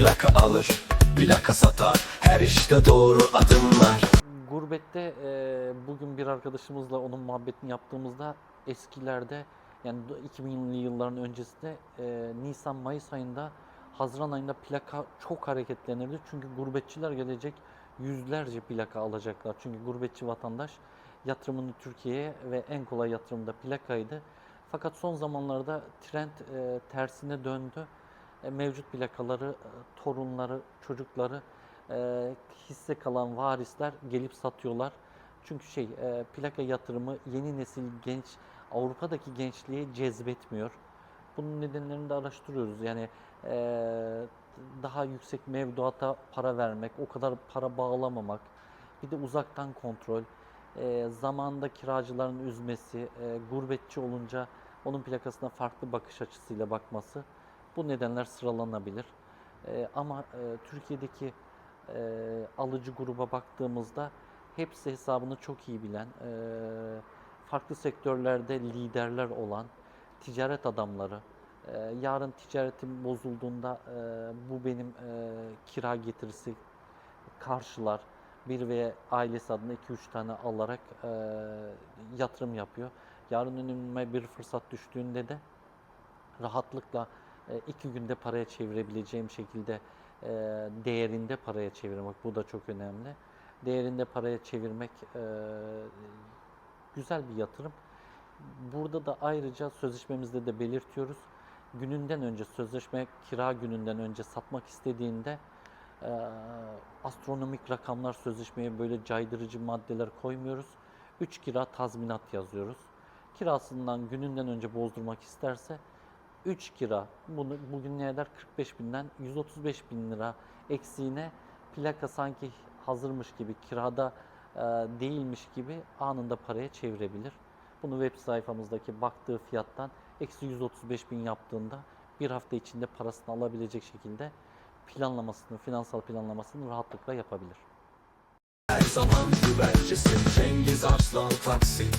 Plaka alır, plaka satar Her işte doğru adımlar Gurbette e, bugün bir arkadaşımızla onun muhabbetini yaptığımızda eskilerde yani 2000'li yılların öncesinde e, Nisan-Mayıs ayında Haziran ayında plaka çok hareketlenirdi. Çünkü gurbetçiler gelecek yüzlerce plaka alacaklar. Çünkü gurbetçi vatandaş yatırımını Türkiye'ye ve en kolay yatırım da plakaydı. Fakat son zamanlarda trend e, tersine döndü. E, mevcut plakaları, e, torunları, çocukları e, hisse kalan varisler gelip satıyorlar. Çünkü şey plaka yatırımı yeni nesil genç Avrupa'daki gençliğe cezbetmiyor. Bunun nedenlerini de araştırıyoruz. Yani daha yüksek mevduata para vermek, o kadar para bağlamamak, bir de uzaktan kontrol, zamanda kiracıların üzmesi, gurbetçi olunca onun plakasına farklı bakış açısıyla bakması bu nedenler sıralanabilir. E, ama e, Türkiye'deki e, alıcı gruba baktığımızda hepsi hesabını çok iyi bilen, e, farklı sektörlerde liderler olan ticaret adamları. E, yarın ticaretim bozulduğunda e, bu benim e, kira getirisi karşılar. Bir ve ailesi adına 2-3 tane alarak e, yatırım yapıyor. Yarın önüme bir fırsat düştüğünde de rahatlıkla iki günde paraya çevirebileceğim şekilde e, değerinde paraya çevirmek bu da çok önemli. Değerinde paraya çevirmek e, güzel bir yatırım. Burada da ayrıca sözleşmemizde de belirtiyoruz. Gününden önce sözleşme kira gününden önce satmak istediğinde e, astronomik rakamlar sözleşmeye böyle caydırıcı maddeler koymuyoruz. 3 kira tazminat yazıyoruz. Kirasından gününden önce bozdurmak isterse 3 kira bunu bugün ne eder 45 binden 135 bin lira eksiğine plaka sanki hazırmış gibi kirada e, değilmiş gibi anında paraya çevirebilir. Bunu web sayfamızdaki baktığı fiyattan eksi 135 bin yaptığında bir hafta içinde parasını alabilecek şekilde planlamasını, finansal planlamasını rahatlıkla yapabilir. Her zaman güvercisin Cengiz Arslan Taksim